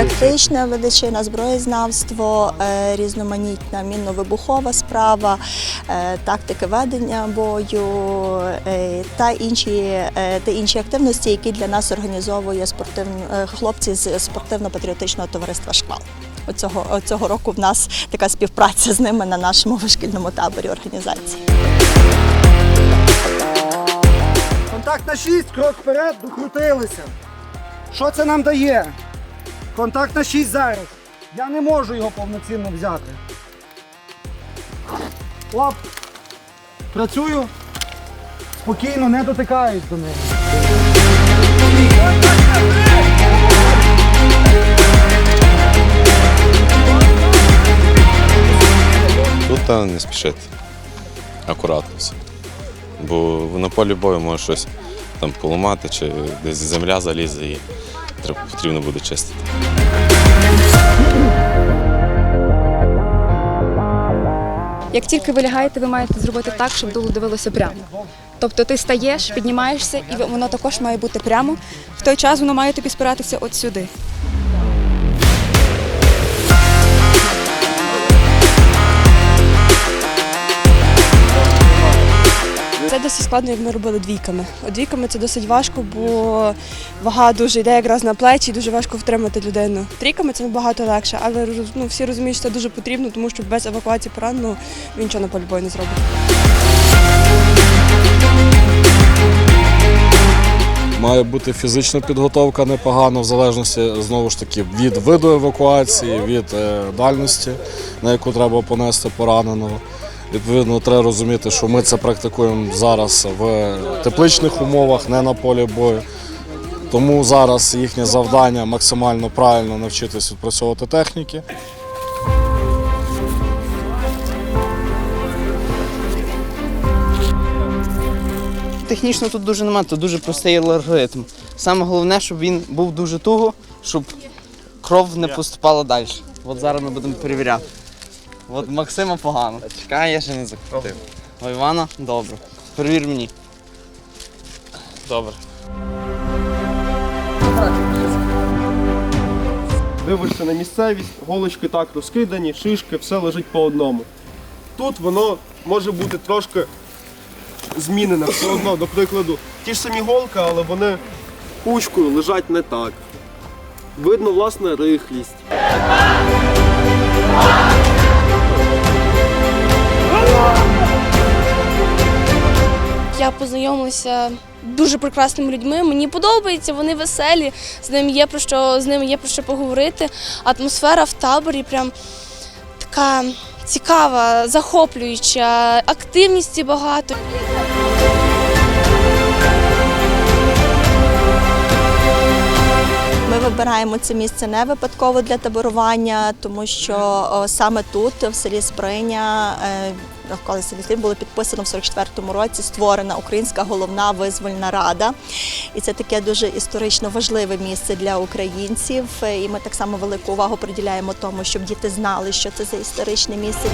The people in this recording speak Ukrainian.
Тактична медицина, зброєзнавство, е, різноманітна мінно-вибухова справа, е, тактики ведення бою е, та інші, та інші активності, які для нас організовує спортив... хлопці з спортивно-патріотичного товариства Шквал. Оцього, оцього року в нас така співпраця з ними на нашому вишкільному таборі організації. Контакт на 6, крок вперед, докрутилися. Що це нам дає? Контакт на 6 зараз. Я не можу його повноцінно взяти. Оп. Працюю. Спокійно, не дотикаюсь до них. Тут та не спішити. Акуратно все. Бо на полі бою може щось там поламати, чи десь земля залізе і треба потрібно буде чистити. Як тільки ви лягаєте, ви маєте зробити так, щоб дуло дивилося прямо. Тобто ти стаєш, піднімаєшся, і воно також має бути прямо. В той час воно має тобі спиратися от сюди. Досить складно, як ми робили двійками. Двійками це досить важко, бо вага дуже йде якраз на плечі, і дуже важко втримати людину. Трійками це набагато легше, але ну, всі розуміють, що це дуже потрібно, тому що без евакуації пораненого він нічого на полі бою не зробить. Має бути фізична підготовка непогана, в залежності знову ж таки від виду евакуації, від е, дальності, на яку треба понести пораненого. Відповідно, треба розуміти, що ми це практикуємо зараз в тепличних умовах, не на полі бою. Тому зараз їхнє завдання максимально правильно навчитись відпрацьовувати техніки. Технічно тут дуже немає, тут дуже простий алгоритм. Саме головне, щоб він був дуже туго, щоб кров не поступала далі. От зараз ми будемо перевіряти. От Максима погано. Чекай, я ще не закрутив. У Івана добре. Перевір мені. Добре. Дивишся на місцевість, голочки так розкидані, шишки, все лежить по одному. Тут воно може бути трошки змінене все одно, до прикладу, ті ж самі голки, але вони кучкою лежать не так. Видно, власне, рихлість. Я познайомилася дуже прекрасними людьми. Мені подобається, вони веселі, з ними є про що з ними є про що поговорити. Атмосфера в таборі прям така цікава, захоплююча, активності багато. Ми вибираємо це місце не випадково для таборування, тому що саме тут, в селі Сприня, е, навколо селі було підписано в 44-му році створена Українська головна визвольна рада. І це таке дуже історично важливе місце для українців. І ми так само велику увагу приділяємо тому, щоб діти знали, що це за історичне місце.